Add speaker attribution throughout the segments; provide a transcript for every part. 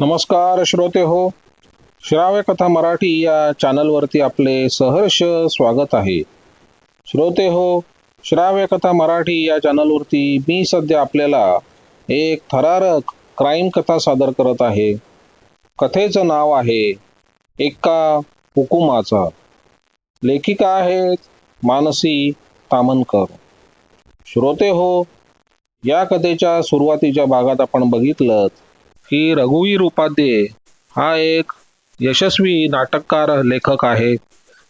Speaker 1: नमस्कार श्रोते हो. श्राव्य कथा मराठी या चॅनलवरती आपले सहर्ष स्वागत आहे. श्रोते हो श्राव्य कथा मराठी या चॅनलवरती मी सध्या आपल्याला एक थरारक क्राईम कथा सादर करत आहे. कथेचं नाव आहे एका हुकुमाचा. लेखिका आहेत मानसी तामनकर. श्रोते हो या कथेच्या सुरुवातीच्या भागात आपण बघितलं की रघुवीर उपाध्ये हा एक यशस्वी नाटककार लेखक आहे.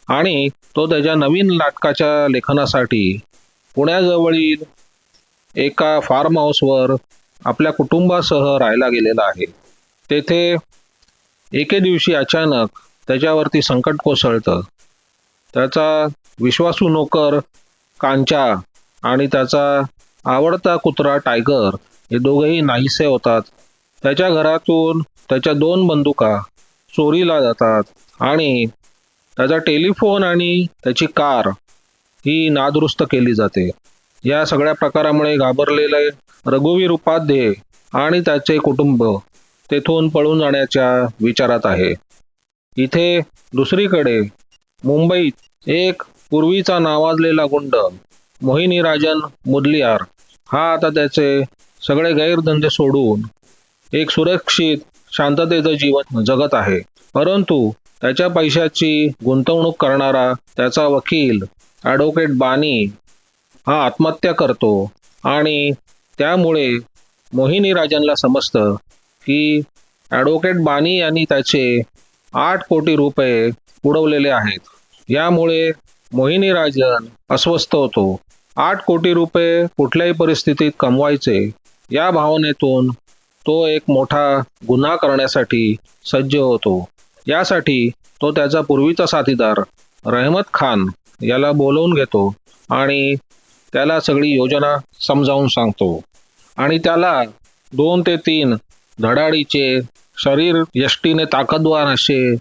Speaker 1: आणि तो त्याच्या नवीन नाटकाच्या लेखनासाठी पुण्याजवळील एका फार्म हाऊसवर आपल्या कुटुंबासह राहायला गेलेला आहे. तेथे एके दिवशी अचानक त्याच्यावरती संकट कोसळतं. त्याचा विश्वासू नोकर कांचा आणि त्याचा आवडता कुत्रा टायगर हे दोघेही नाहीसे होतात. त्याच्या घरातून त्याच्या दोन बंदुका चोरीला जातात आणि त्याचा टेलिफोन आणि त्याची कार ही नादुरुस्त केली जाते. या सगळ्या प्रकारामुळे घाबरलेले रघुवीर उपाध्ये आणि त्याचे कुटुंब तेथून पळून जाण्याच्या विचारात आहे. इथे दुसरीकडे मुंबईत एक पूर्वीचा नावाजलेला गुंड मोहिनी राजन मुदलियार हा आता त्याचे सगळे गैरधंदे सोडून एक सुरक्षित शांततेचं जीवन जगत आहे. परंतु त्याच्या पैशाची गुंतवणूक करणारा त्याचा वकील ॲडव्होकेट बानी हा आत्महत्या करतो आणि त्यामुळे मोहिनी राजनला समजतं की ॲडव्होकेट बानी यांनी त्याचे आठ कोटी रुपये उडवलेले आहेत. यामुळे मोहिनी राजन अस्वस्थ होतो. आठ कोटी रुपये कुठल्याही परिस्थितीत कमवायचे या भावनेतून तो एक मोठा गुन्हा करण्यासाठी सज्ज होतो. यासाठी तो त्याचा पूर्वीचा साथीदार रहमत खान याला बोलवून घेतो आणि त्याला सगळी योजना समजावून सांगतो. आणि त्याला दोन ते तीन धडाडीचे शरीर यष्टीने ताकदवार असे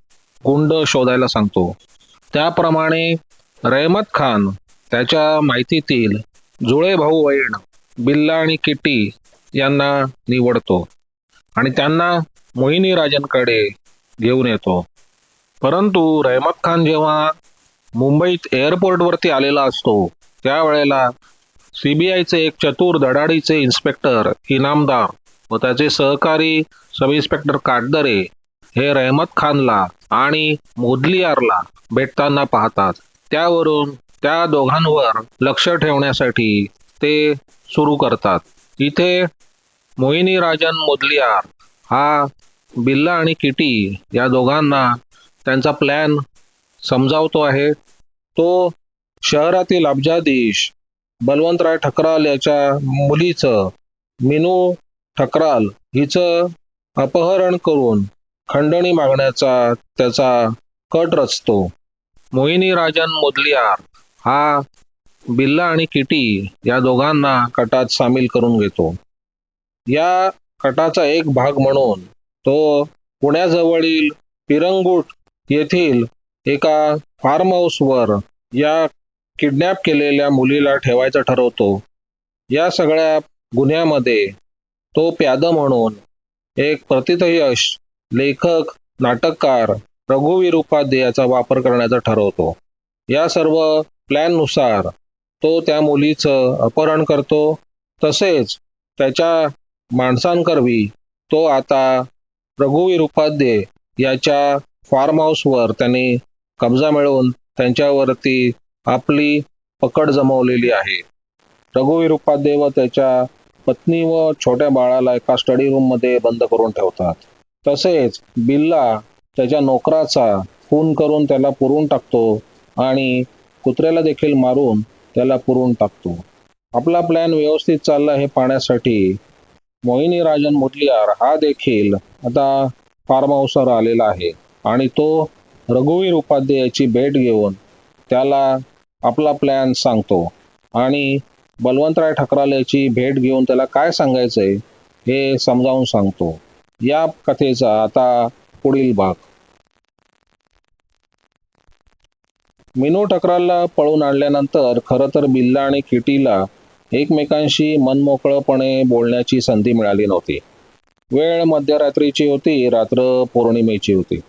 Speaker 1: गुंड शोधायला सांगतो. त्याप्रमाणे रहमत खान त्याच्या माहितीतील जुळे भाऊ वैण बिल्ला आणि किटी यांना निवडतो. आणि त्यांना मोहिनी राजांकडे घेऊन येतो. परंतु रहमत खान जेव्हा मुंबईत एअरपोर्टवरती आलेला असतो त्यावेळेला सीबीआयचे एक चतुर धडाडीचे इन्स्पेक्टर इनामदार व त्याचे सहकारी सब इन्स्पेक्टर काटदरे हे रहमत खानला आणि मोदलियारला भेटताना पाहतात. त्यावरून त्या दोघांवर लक्ष ठेवण्यासाठी ते सुरू करतात. इथे मोहिनी राजन मोदलियार हा बिल्ला आणि किटी या दोघांना त्यांचा प्लॅन समजावतो आहे. तो शहरातील अब्जाधीश बलवंतराय ठकराल याच्या मुलीचं मिनू ठकराल हिचं अपहरण करून खंडणी मागण्याचा त्याचा कट रचतो. मोहिनी राजन मोदलियार हा बिल्ला आणि किटी या दोघांना कटात सामील करून घेतो. या कटाचा एक भाग म्हणून तो पुण्याजवळील पिरंगुट येथील एका फार्म हाऊसवर या किडनॅप केलेल्या मुलीला ठेवायचं ठरवतो. या सगळ्या गुन्ह्यामध्ये तो प्याद म्हणून एक प्रतिथयश लेखक नाटककार रघुवीर उपाध्यायाचा वापर करण्याचा ठरवतो. या सर्व प्लॅननुसार तो त्या मुलीचं अपहरण करतो. तसेच त्याच्या माणसांकरवी तो आता रघुवीर उपाध्ये याच्या फार्म हाऊसवर त्यांनी कब्जा मिळवून त्यांच्यावरती आपली पकड जमवलेली आहे. रघुवीर उपाध्ये व त्याच्या पत्नी व छोट्या बाळाला एका स्टडी रूममध्ये बंद करून ठेवतात. तसेच बिल्ला त्याच्या नोकराचा खून करून त्याला पुरून टाकतो आणि कुत्र्याला देखील मारून त्याला पुरून टाकतो. आपला प्लॅन व्यवस्थित चालला हे पाहण्यासाठी मोहिनी राजन मुटलियार हा देखील आता फार्म हाऊसवर आलेला आहे. आणि तो रघुवीर उपाध्यायाची भेट घेऊन त्याला आपला प्लॅन सांगतो. आणि बलवंतराय ठकरालेची भेट घेऊन त्याला काय सांगायचंय हे समजावून सांगतो. या कथेचा आता पुढील भाग. मिनू ठकरालला पळून आणल्यानंतर खरं तर बिल्ला आणि किटीला एकमेकांशी मनमोकळपणे बोलण्याची संधी मिळाली नव्हती. वेळ मध्यरात्रीची होती रात्र पौर्णिमेची होती.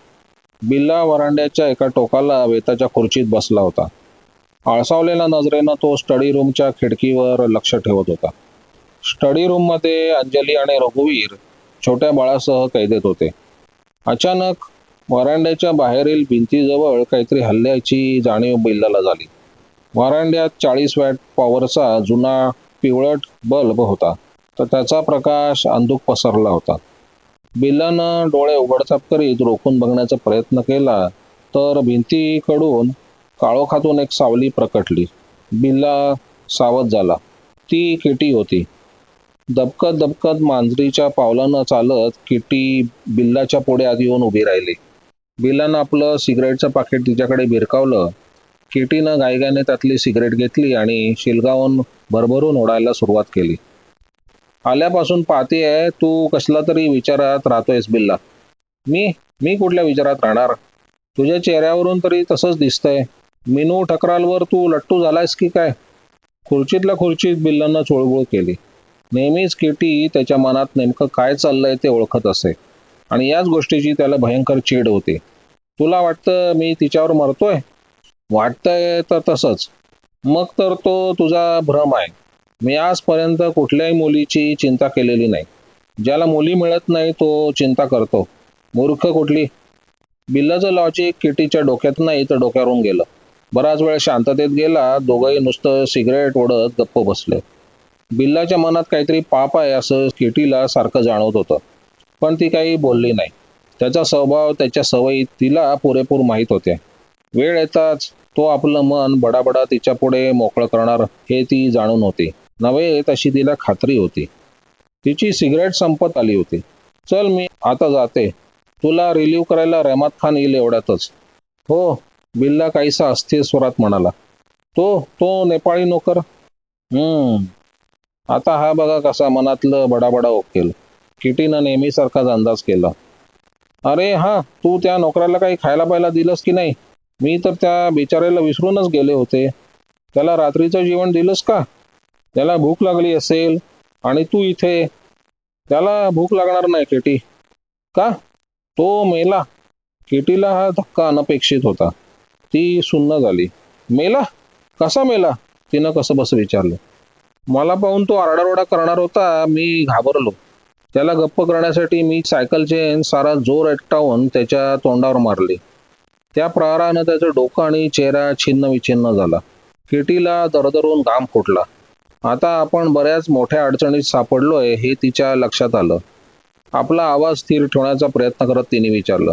Speaker 1: बिल्ला वरांड्याच्या एका टोकाला वेताच्या खुर्चीत बसला होता. आळसावलेल्या नजरेनं तो स्टडी रूमच्या खिडकीवर लक्ष ठेवत होता. स्टडी रूममध्ये अंजली आणि रघुवीर छोट्या बाळासह कैदेत होते. अचानक वरांड्याच्या बाहेरील भिंतीजवळ काहीतरी हल्ल्याची जाणीव बिल्लाला झाली. वारांड्यात चाळीस वॅट पॉवरचा जुना पिवळट बल्ब होता. तर त्याचा प्रकाश अंधूक पसरला होता. बिल्लानं डोळे उघडचाप करीत रोखून बघण्याचा प्रयत्न केला तर भिंतीकडून काळोखातून एक सावली प्रकटली. बिल्ला सावध झाला. ती किटी होती. दबकत दबकत मांजरीच्या पावलानं चालत किटी बिल्लाच्या पुढे आधी येऊन उभी राहिली. बिल्लानं आपलं सिगरेटचं पाकिट तिच्याकडे भिरकावलं. किटीनं गायगाने त्यातली सिगरेट घेतली आणि शिलगावून भरभरून ओढायला सुरुवात केली. आल्यापासून पाहतेय तू कसला तरी विचारात राहतोयस बिल्ला. मी? मी कुठल्या विचारात राहणार? तुझ्या चेहऱ्यावरून तरी तसंच दिसतंय. मिनू ठकरालवर तू लट्टू झालायस की काय? खुर्चीतल्या खुर्चीत बिल्लांना चोळबोळ केली. नेहमीच किटी त्याच्या मनात नेमकं काय चाललंय ते ओळखत असे. आणि याच गोष्टीची त्याला भयंकर चीड होती. तुला वाटतं मी तिच्यावर मरतोय? वाटतंय तर तसंच. मग तर तो तुझा भ्रम आहे. मी आजपर्यंत कुठल्याही मुलीची चिंता केलेली नाही. ज्याला मुली मिळत नाही तो चिंता करतो. मूर्ख कुठली? बिल्लाचं लॉजिक किटीच्या डोक्यात नाही तर डोक्यावरून गेलं. बराच वेळ शांततेत गेला दोघंही नुसतं सिगरेट ओढत गप्प बसले. बिल्लाच्या मनात काहीतरी पाप आहे असं किटीला सारखं जाणवत होतं. पण ती काही बोलली नाही. त्याचा स्वभाव त्याच्या सवयी तिला पुरेपूर माहीत होत्या. वेळ येताच तो आपलं मन बडाबडा तिच्या पुढे मोकळं करणार हे ती जाणून होती. नव्हे तशी तिला खात्री होती. तिची सिगरेट संपत आली होती. चल मी आता जाते. तुला रिलीव्ह करायला रहमत खान येईल एवढ्यातच. हो बिल्ला काहीसा अस्थिर स्वरात म्हणाला. तो तो नेपाळी नोकर? हम्म. आता हा बघा कसा मनातलं बडाबडा ओकेल किटीनं नेहमीसारखाच अंदाज केला. अरे हा तू त्या नोकराला काही खायला प्यायला दिलंस की नाही? मी तर त्या बिचाऱ्याला विसरूनच गेले होते. त्याला रात्रीचं जेवण दिलंस का? त्याला भूक लागली असेल आणि तू इथे. त्याला भूक लागणार नाही केटी. का? तो मेला. केटीला हा धक्का अनपेक्षित होता. ती सुन्न झाली. मेला? कसा मेला? तिनं कसं बस विचारलं. मला पाहून तो आरडाओरडा करणार होता मी घाबरलो. त्याला गप्प करण्यासाठी मी सायकल चेन सारा जोर एकटावून त्याच्या तोंडावर मारली. त्या प्रहारानं त्याचं डोकं आणि चेहरा छिन्न विछिन्न झाला. किटीला दरदरून घाम फुटला. आता आपण बऱ्याच मोठ्या अडचणीत सापडलोय हे तिच्या लक्षात आलं. आपला आवाज स्थिर ठेवण्याचा प्रयत्न करत तिने विचारलं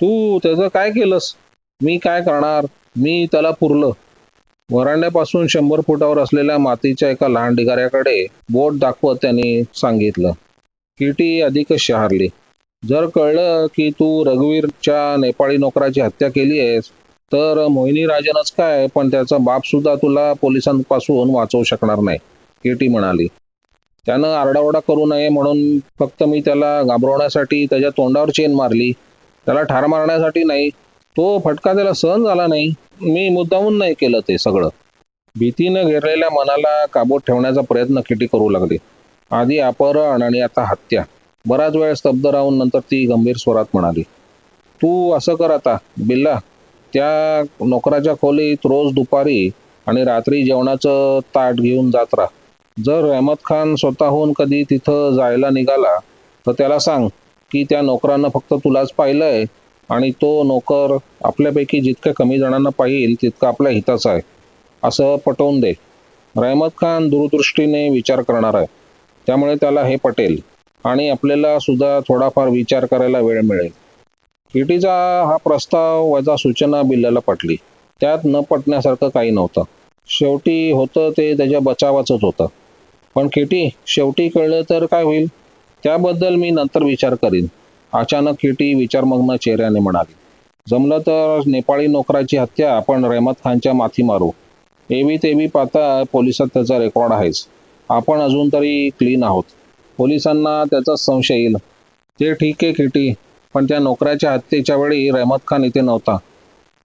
Speaker 1: तू त्याचं काय केलंस? मी काय करणार? मी त्याला पुरलं. वरांड्यापासून शंभर फुटावर असलेल्या मातीच्या एका लहान ढिगाऱ्याकडे बोट दाखवत त्यांनी सांगितलं. किटी अधिकच शहारली. जर कळलं की तू रघुवीरच्या नेपाळी नोकराची हत्या केली आहेस तर मोहिनी राजनच काय? पण त्याचा बाप सुद्धा तुला पोलिसांपासून वाचवू शकणार नाही केटी म्हणाली. त्यानं आरडाओरडा करू नये म्हणून फक्त मी त्याला घाबरवण्यासाठी त्याच्या तोंडावर चेन मारली. त्याला ठार मारण्यासाठी नाही तो फटका त्याला सहन झाला नाही. मी मुद्दामून नाही केलं ते सगळं. भीतीनं घेरलेल्या मनाला काबूत ठेवण्याचा प्रयत्न किटी करू लागली. आधी अपहरण आणि आता हत्या. बराच वेळ स्तब्ध राहून नंतर ती गंभीर स्वरात म्हणाली तू असं कर आता बिल्ला. त्या नोकराच्या खोलीत रोज दुपारी आणि रात्री जेवणाचं ताट घेऊन जात राहा. जर रहमत खान स्वतःहून कधी तिथं जायला निघाला तर त्याला सांग की त्या नोकरानं फक्त तुलाच पाहिलंय आणि तो नोकर आपल्यापैकी जितक्या कमी जणांना पाहिल तितकं आपल्या हिताचं आहे. असं पटवून दे. रहमत खान दूरदृष्टीने विचार करणार आहे. त्यामुळे त्याला हे पटेल. आणि आपल्याला सुद्धा थोडाफार विचार करायला वेळ मिळेल. किटीचा हा प्रस्ताव वजा सूचना बिल्लाला पटली. त्यात न पटण्यासारखं काही नव्हतं. शेवटी होतं ते त्याच्या बचावाचंच होतं. पण किटी शेवटी कळलं तर काय होईल? त्याबद्दल मी नंतर विचार करीन. अचानक किटी विचारमग्न चेहऱ्याने म्हणाली जमलं तर नेपाळी नोकराची हत्या आपण रहमत खानच्या माथी मारू. एवी तेवी पाहता पोलिसात त्याचा रेकॉर्ड आहेच. आपण अजून तरी क्लीन आहोत. पोलिसांना त्याचा संशय येईल. ते ठीक आहे किटी. पण त्या नोकऱ्याच्या हत्येच्या वेळी रहमत खान इथे नव्हता.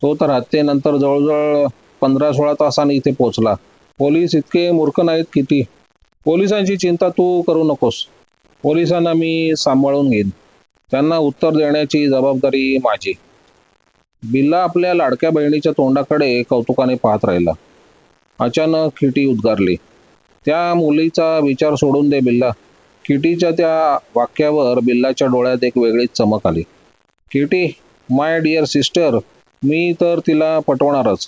Speaker 1: तो तर हत्येनंतर जवळजवळ पंधरा सोळा तासांनी इथे पोहोचला. पोलीस इतके मूर्ख नाहीत किती पोलिसांची चिंता तू करू नकोस. पोलिसांना मी सांभाळून घेईन. त्यांना उत्तर देण्याची जबाबदारी माझी. बिल्ला आपल्या लाडक्या बहिणीच्या तोंडाकडे कौतुकाने पाहत राहिला. अचानक खिटी उद्गारली. त्या मुलीचा विचार सोडून दे बिल्ला. किटीच्या त्या वाक्यावर बिल्लाच्या डोळ्यात एक वेगळीच चमक आली. किटी माय डिअर सिस्टर मी तर तिला पटवणारच.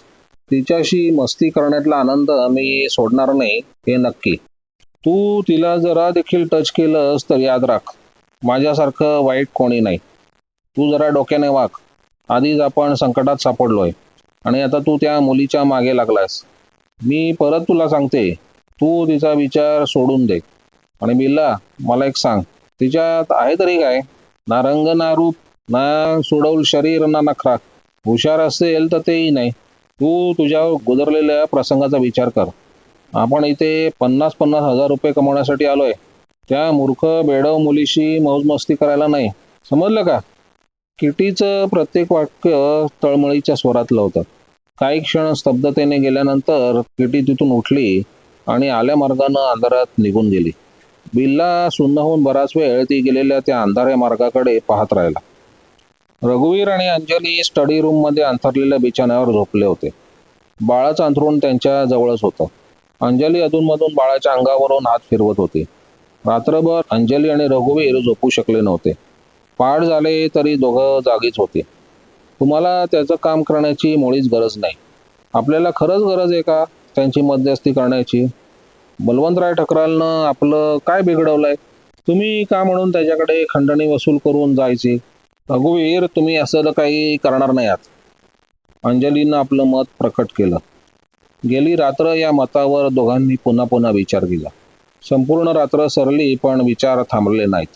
Speaker 1: तिच्याशी मस्ती करण्यातला आनंद मी सोडणार नाही हे नक्की. तू तिला जरा देखील टच केलंस तर याद राख. माझ्यासारखं वाईट कोणी नाही. तू जरा डोक्याने वाग आधीच आपण संकटात सापडलोय. आणि आता तू त्या मुलीच्या मागे लागलास मी परत तुला सांगते. तू तिचा विचार सोडून दे. आणि बिल्ला मला एक सांग. तिच्यात आहे तरी काय? ना रंग ना रूप ना सोडवल शरीर ना नखराक हुशार असेल तर तेही नाही. तू तुझ्या गुजरलेल्या प्रसंगाचा विचार कर. आपण इथे पन्नास पन्नास हजार रुपये कमवण्यासाठी आलोय. त्या मूर्ख बेडव मुलीशी मौजमस्ती करायला नाही. समजलं का? किटीचं प्रत्येक वाक्य तळमळीच्या स्वरातलं होतं. काही क्षण स्तब्धतेने गेल्यानंतर किटी तिथून उठली आणि आल्या मार्गानं अंधारात निघून गेली. बिल्ला सुन्न होऊन बराच वेळ ती गेलेल्या त्या अंधाऱ्या मार्गाकडे पाहत राहिला. रघुवीर आणि अंजली स्टडी रूममध्ये अंथरलेल्या बिछाण्यावर झोपले होते. बाळाचं अंथरून त्यांच्या जवळच होतं. अंजली अधूनमधून बाळाच्या अंगावरून हात फिरवत होती. रात्रभर अंजली आणि रघुवीर झोपू शकले नव्हते. पाठ झाले तरी दोघं जागीच होते. तुम्हाला त्याचं काम करण्याची मुळीच गरज नाही. आपल्याला खरंच गरज आहे का त्यांची मध्यस्थी करण्याची? बलवंतराय ठकरालनं आपलं काय बिघडवलंय? तुम्ही का म्हणून त्याच्याकडे खंडणी वसूल करून जायचे? रघुवीर तुम्ही असं तर काही करणार नाही आहात. अंजलीनं आपलं मत प्रकट केलं. गेली रात्र या मतावर दोघांनी पुन्हा पुन्हा विचार केला. संपूर्ण रात्र सरली पण विचार थांबले नाहीत.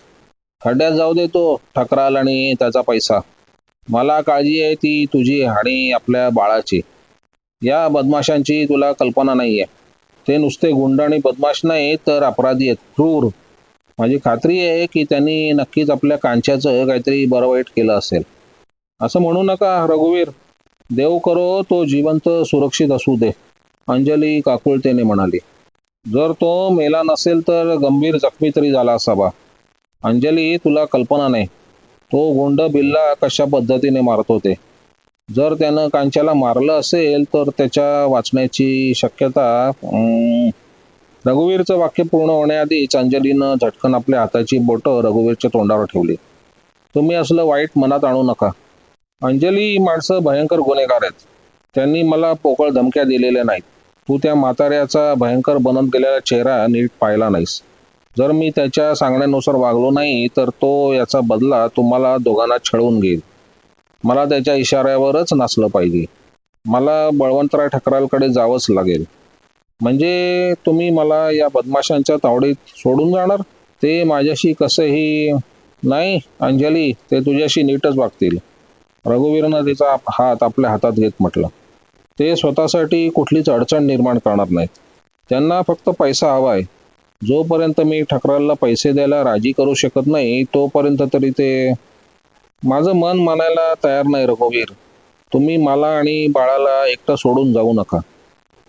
Speaker 1: खड्ड्यात जाऊ दे तो ठकराल आणि त्याचा पैसा. मला काळजी आहे ती तुझी आणि आपल्या बाळाची. या बदमाशांची तुला कल्पना नाही आहे ते नुसते गुंड आणि बदमाश नाही तर अपराधी आहेत. क्रूर. माझी खात्री आहे की त्यांनी नक्कीच आपल्या कांच्याचं काहीतरी बरं वाईट केलं असेल. असं म्हणू नका रघुवीर. देव करो तो जिवंत सुरक्षित असू दे. अंजली काकुळतेने म्हणाली. जर तो मेला नसेल तर गंभीर जखमी तरी झाला असावा. अंजली तुला कल्पना नाही. तो गुंड बिल्ला कशा पद्धतीने मारतो ते जर त्यानं कांच्याला मारलं असेल तर त्याच्या वाचण्याची शक्यता रघुवीरचं वाक्य पूर्ण होण्याआधीच अंजलीनं झटकन आपल्या हाताची बोटं रघुवीरच्या तोंडावर ठेवली. तुम्ही असलं वाईट मनात आणू नका. अंजली ही माणसं भयंकर गुन्हेगार आहेत. त्यांनी मला पोकळ धमक्या दिलेल्या नाहीत. तू त्या म्हाताऱ्याचा भयंकर बनत गेलेला चेहरा नीट पाहिला नाहीस. जर मी त्याच्या सांगण्यानुसार वागलो नाही तर तो याचा बदला तुम्हाला दोघांना छळवून घेईल. मला त्याच्या इशाऱ्यावरच नाचलं पाहिजे. मला बळवंतराय ठकरालकडे जावंच लागेल. म्हणजे तुम्ही मला या बदमाशांच्या तावडीत सोडून जाणार? ते माझ्याशी कसंही नाही अंजली ते तुझ्याशी नीटच वागतील. रघुवीरनं तिचा हात आपल्या हातात घेत म्हटलं. ते स्वतःसाठी कुठलीच अडचण निर्माण करणार नाहीत. त्यांना फक्त पैसा हवा आहे जोपर्यंत मी ठकरालला पैसे द्यायला राजी करू शकत नाही तोपर्यंत तरी ते माझं मन मानायला तयार नाही रघुवीर तुम्ही मला आणि बाळाला एकटं सोडून जाऊ नका.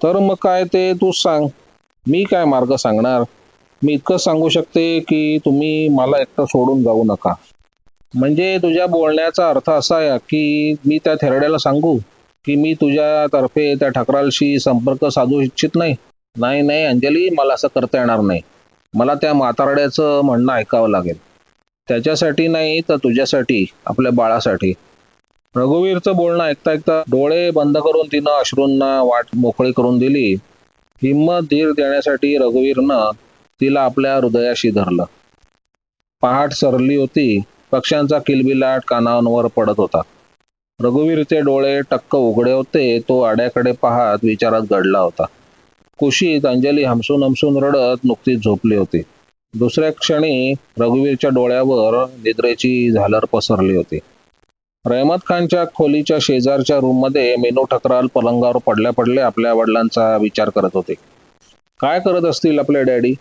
Speaker 1: तर मग काय ते तूच सांग. मी काय मार्ग सांगणार? मी इतकं सांगू शकते की तुम्ही मला एकटं सोडून जाऊ नका. म्हणजे तुझ्या बोलण्याचा अर्थ असा आहे की मी त्या थेरड्याला सांगू की मी तुझ्यातर्फे त्या ठकरालशी संपर्क साधू इच्छित नाही. नाही नाही अंजली मला असं करता येणार नाही. मला त्या म्हातारड्याचं म्हणणं ऐकावं लागेल. त्याच्यासाठी नाही तर तुझ्यासाठी आपल्या बाळासाठी. रघुवीरचं बोलणं ऐकता ऐकता डोळे बंद करून तिनं अश्रूंना वाट मोकळी करून दिली. हिंमत धीर देण्यासाठी रघुवीरनं तिला आपल्या हृदयाशी धरलं. पहाट सरली होती. पक्ष्यांचा किलबिलाट कानांवर पडत होता. रघुवीरचे डोळे टक्क उघडे होते. तो आड्याकडे पाहत विचारात घडला होता. कुशीत अंजली हमसून हमसून रडत नुकतीच झोपली होती. दुसऱ्या क्षणी रघुवीरच्या डोळ्यावर निद्रेची झालर पसरली होती. रहमत खानच्या खोलीच्या शेजारच्या रूममध्ये मेनू ठकराल पलंगावर पडल्या पडल्या आपल्या वडिलांचा विचार करत होते. काय करत असतील आपले डॅडी?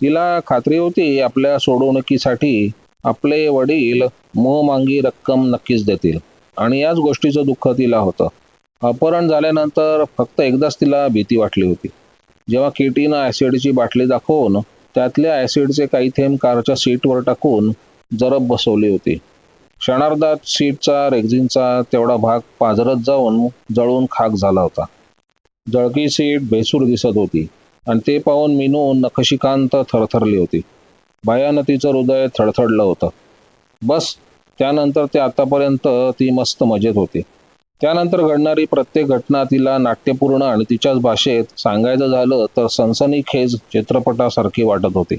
Speaker 1: तिला खात्री होती आपल्या सोडवणुकीसाठी आपले वडील मोहमांगी रक्कम नक्कीच देतील. आणि याच गोष्टीचं दुःख तिला होतं. अपहरण झाल्यानंतर फक्त एकदाच तिला भीती वाटली होती. जेव्हा केटीनं ॲसिडची बाटली दाखवून त्यातल्या ॲसिडचे काही थेंब कारच्या सीटवर टाकून जरब बसवली होती. क्षणार्धात सीटचा रेग्झिनचा तेवढा भाग पाझरत जाऊन जळून खाक झाला होता. जळकी सीट भेसूर दिसत होती आणि ते पाहून मिनू नखशिकांत थरथरली होती. भयानतीचं तिचं हृदय थडथडलं होतं. बस त्यानंतर ते आतापर्यंत ती मस्त मजेत होती. त्यानंतर घडणारी प्रत्येक घटना तिला नाट्यपूर्ण आणि तिच्याच भाषेत सांगायचं झालं तर सनसनीखेज चित्रपटासारखी वाटत होती.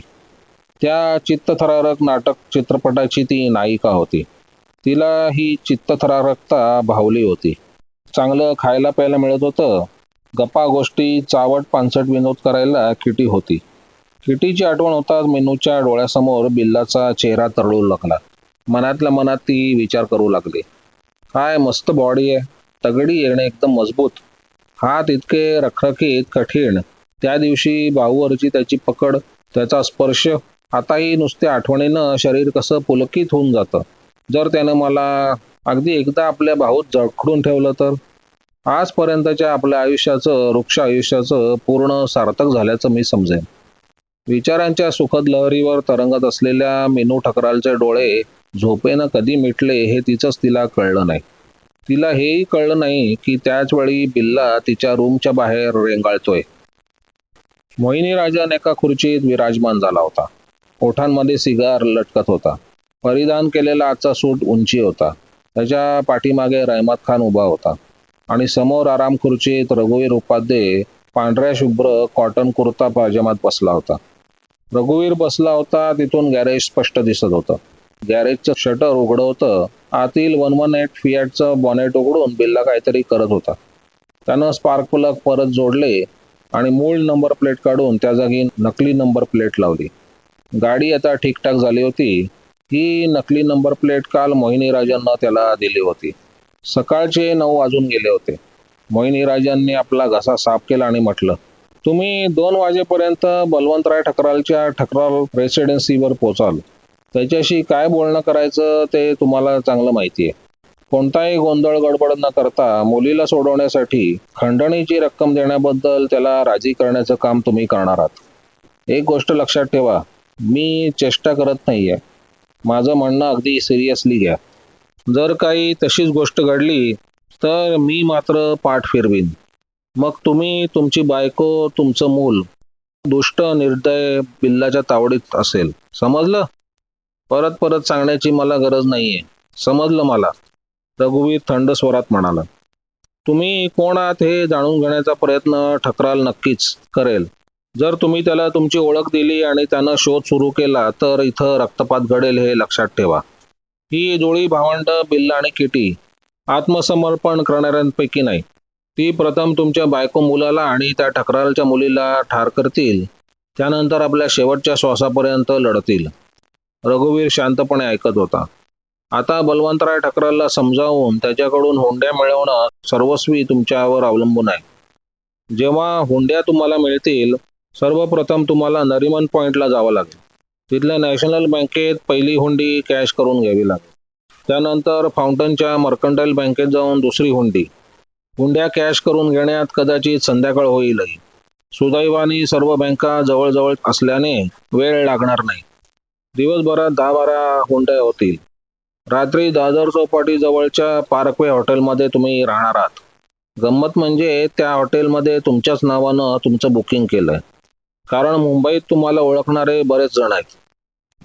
Speaker 1: त्या चित्तथरारक नाटक चित्रपटाची ती नायिका होती. तिला ही चित्तथरारकता भावली होती. चांगलं खायला प्यायला मिळत होतं. गप्पा गोष्टी चावट पानसट विनोद करायला किटी होती. किटीची आठवण होताच मेनूच्या डोळ्यासमोर बिल्लाचा चेहरा तरळू लागला. मनातल्या मनात ती विचार करू लागली. काय मस्त बॉडी आहे. तगडी येणे एकदम मजबूत. हात इतके रखरखीत कठीण. त्या दिवशी भाऊवरची त्याची पकड त्याचा स्पर्श आताही नुसत्या आठवणीनं शरीर कसं पुलकित होऊन जातं. जर त्यानं मला अगदी एकदा आपल्या भाऊत जखडून ठेवलं तर? आजपर्यंतच्या आपल्या आयुष्याचं वृक्ष आयुष्याचं पूर्ण सार्थक झाल्याचं मी समजेन. विचारांच्या सुखद लहरीवर तरंगत असलेल्या मेनू ठकरालचे डोळे झोपेनं कधी मिटले हे तिचंच तिला कळलं नाही. तिला हेही कळलं नाही की त्याच वेळी बिल्ला तिच्या रूमच्या बाहेर रेंगाळतोय. मोहिनी राजन एका खुर्चीत विराजमान झाला होता. ओठांमध्ये सिगार लटकत होता. परिधान केलेला आजचा सूट उंची होता. त्याच्या पाठीमागे रहमत खान उभा होता. आणि समोर आराम खुर्चीत रघुवीर उपाध्ये पांढऱ्या शुभ्र कॉटन कुर्ता पायजमात बसला होता. रघुवीर बसला होता तिथून गॅरेज स्पष्ट दिसत होतं. गॅरेजचं शटर उघडं होतं आतील वन वन एट फियाटचं बॉनेट उघडून बिल्ला काहीतरी करत होता. त्यानं स्पार्क प्लग परत जोडले आणि मूळ नंबर प्लेट काढून त्या जागी नकली नंबर प्लेट लावली. गाडी आता ठीकठाक झाली होती. ही नकली नंबर प्लेट काल मोहिनी राजांना त्याला दिली होती. सकाळचे नऊ वाजून गेले होते. मोहिनी राजांनी आपला घसा साफ केला आणि म्हटलं तुम्ही दोन वाजेपर्यंत बलवंतराय ठकरालच्या ठकराल रेसिडेन्सीवर पोचाल. त्याच्याशी काय बोलणं करायचं ते तुम्हाला चांगलं माहिती आहे कोणताही गोंधळ गडबड न करता मुलीला सोडवण्यासाठी खंडणीची रक्कम देण्याबद्दल त्याला राजी करण्याचं काम तुम्ही करणार आहात. एक गोष्ट लक्षात ठेवा मी चेष्टा करत नाहीये. माझं म्हणणं अगदी सिरियसली घ्या. जर काही तशीच गोष्ट घडली तर मी मात्र पाठ फिरवीन. मग तुम्ही तुमची बायको तुमचं मूल दुष्ट निर्दय बिल्लाच्या तावडीत असेल. समजलं? परत परत सांगण्याची मला गरज नाहीये. समजलं मला? रघुवीर थंड स्वरात म्हणाला. तुम्ही कोण आहात हे जाणून घेण्याचा प्रयत्न ठकराल नक्कीच करेल. जर तुम्ही त्याला तुमची ओळख दिली आणि त्यानं शोध सुरू केला तर इथं रक्तपात घडेल हे लक्षात ठेवा. ही जोळी भावंड बिल्ला आणि किटी आत्मसमर्पण करणाऱ्यांपैकी नाही. ती प्रथम तुमच्या बायको मुलाला आणि त्या ठकरालच्या मुलीला ठार करतील. त्यानंतर आपल्या शेवटच्या श्वासापर्यंत लढतील. रघुवीर शांतपणे ऐकत होता. आता बलवंतराय ठकराला समजावून त्याच्याकडून हुंड्या मिळवणं सर्वस्वी तुमच्यावर अवलंबून आहे. जेव्हा हुंड्या तुम्हाला मिळतील सर्वप्रथम तुम्हाला नरिमन पॉईंटला जावं लागेल. तिथल्या नॅशनल बँकेत पहिली हुंडी कॅश करून घ्यावी लागेल. त्यानंतर फाउंटनच्या मर्कंटाईल बँकेत जाऊन दुसरी हुंडी. हुंड्या कॅश करून घेण्यात कदाचित संध्याकाळ होईलही. सुदैवाने सर्व बँका जवळजवळ असल्याने वेळ लागणार नाही. दिवसभरात दहा बारा हुंड्या होतील. रात्री दादर चौपाटी जवळच्या पार्कवे हॉटेलमध्ये तुम्ही राहणार आहात. गंमत म्हणजे त्या हॉटेलमध्ये तुमच्याच नावानं तुमचं बुकिंग केलंय. कारण मुंबईत तुम्हाला ओळखणारे बरेच जण आहेत.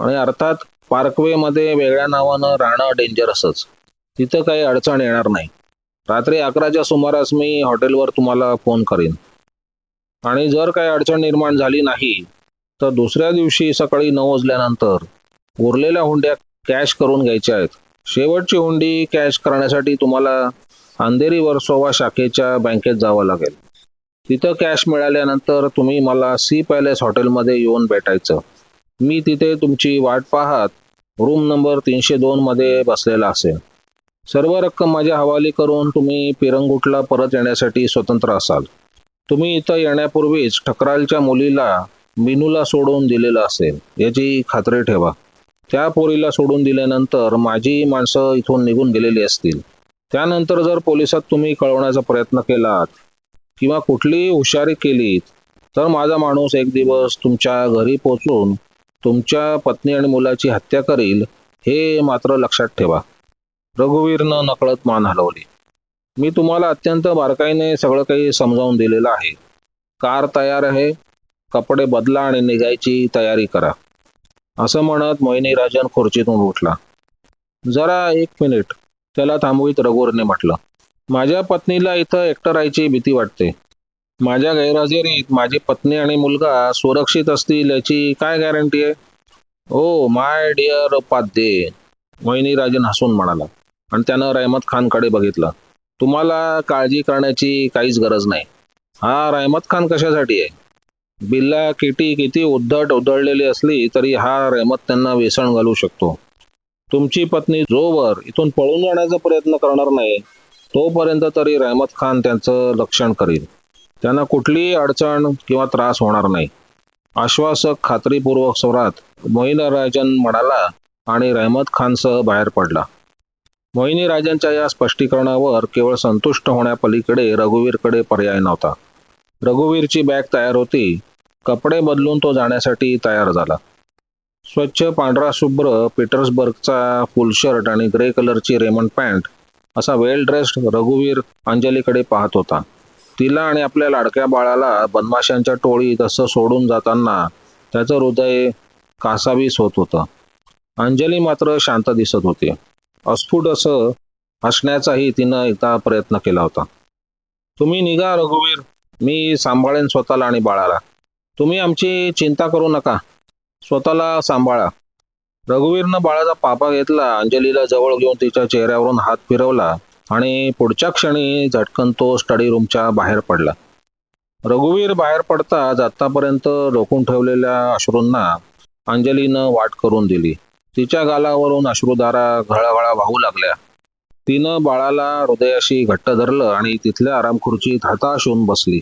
Speaker 1: आणि अर्थात पार्कवेमध्ये वेगळ्या नावानं राहणं डेंजरसच तिथं काही अडचण येणार नाही. रात्री अकराच्या सुमारास मी हॉटेलवर तुम्हाला फोन करीन. आणि जर काही अडचण निर्माण झाली नाही तर दुसऱ्या दिवशी सकाळी नऊ वाजल्यानंतर उरलेल्या हुंड्या कॅश करून घ्यायच्या आहेत. शेवटची हुंडी कॅश करण्यासाठी तुम्हाला अंधेरी वर्सोवा शाखेच्या बँकेत जावं लागेल. तिथं कॅश मिळाल्यानंतर तुम्ही मला सी पॅलेस हॉटेलमध्ये येऊन भेटायचं. मी तिथे तुमची वाट पाहत रूम नंबर तीनशे दोनमध्ये बसलेला असेल सर्व रक्कम माझ्या हवाली करून तुम्ही पिरंगुटला परत येण्यासाठी स्वतंत्र असाल. तुम्ही इथं येण्यापूर्वीच ठकरालच्या मुलीला मिनूला सोडून दिलेलं असेल याची खात्री ठेवा. त्या पोरीला सोडून दिल्यानंतर माझी माणसं इथून निघून गेलेली असतील. त्यानंतर जर पोलिसात तुम्ही कळवण्याचा प्रयत्न केलात किंवा कुठलीही हुशारी केलीत तर माझा माणूस एक दिवस तुमच्या घरी पोचून तुमच्या पत्नी आणि मुलाची हत्या करील हे मात्र लक्षात ठेवा. रघुवीरनं नकळत मान हलवली. मी तुम्हाला अत्यंत बारकाईने सगळं काही समजावून दिलेलं आहे. कार तयार आहे कपडे बदला आणि निघायची तयारी करा. असं म्हणत मोहिनीराजन खुर्चीतून उठला. जरा एक मिनिट. त्याला थांबवीत रघुवीरने म्हटलं. माझ्या पत्नीला इथं एकटं राहायची भीती वाटते. माझ्या गैरहजेरीत माझी पत्नी आणि मुलगा सुरक्षित असतील याची काय गॅरंटी आहे? Oh my dear Upadhye. मोहिनीराजन हसून म्हणाला आणि त्यानं रहमत खानकडे बघितलं. तुम्हाला काळजी करण्याची काहीच गरज नाही. हा रहमत खान कशासाठी आहे? बिल्ला किटी किती उद्धट उधळलेली असली तरी हा रेमत त्यांना वेसण घालू शकतो. तुमची पत्नी जोवर इथून पळून जाण्याचा प्रयत्न करणार नाही तोपर्यंत तरी रहमत खान त्यांचं रक्षण करील. त्यांना कुठलीही अडचण किंवा त्रास होणार नाही. आश्वासक खात्रीपूर्वक स्वरात मोहिनीराजन म्हणाला आणि रहमत खानसह बाहेर पडला. मोहिनीराजांच्या या स्पष्टीकरणावर केवळ संतुष्ट होण्यापलीकडे रघुवीरकडे पर्याय नव्हता. रघुवीरची बॅग तयार होती. कपडे बदलून तो जाण्यासाठी तयार झाला. स्वच्छ पांढरा शुभ्र पीटर्सबर्गचा फुल शर्ट आणि ग्रे कलरची रेमंड पॅन्ट असा वेल ड्रेस्ड रघुवीर अंजलीकडे पाहत होता. तिला आणि आपल्या लाडक्या बाळाला बदमाशांच्या टोळीत असं सोडून जाताना त्याचं हृदय कासावीस होत होतं. अंजली मात्र शांत दिसत होती. अस्फुट असं हसण्याचाही तिनं एकदा प्रयत्न केला होता. तुम्ही निघा रघुवीर. मी सांभाळेन स्वतःला आणि बाळाला. तुम्ही आमची चिंता करू नका. स्वतःला सांभाळा. रघुवीरनं बाळाचा पापा घेतला अंजलीला जवळ घेऊन तिच्या चेहऱ्यावरून हात फिरवला आणि पुढच्या क्षणी झटकन तो स्टडी रूमच्या बाहेर पडला. रघुवीर बाहेर पडताच आतापर्यंत रोखून ठेवलेल्या अश्रूंना अंजलीनं वाट करून दिली. तिच्या गालावरून अश्रुधारा घळाघळा वाहू लागल्या. तिनं बाळाला हृदयाशी घट्ट धरलं आणि तिथल्या आराम खुर्चीत हताश होऊन बसली.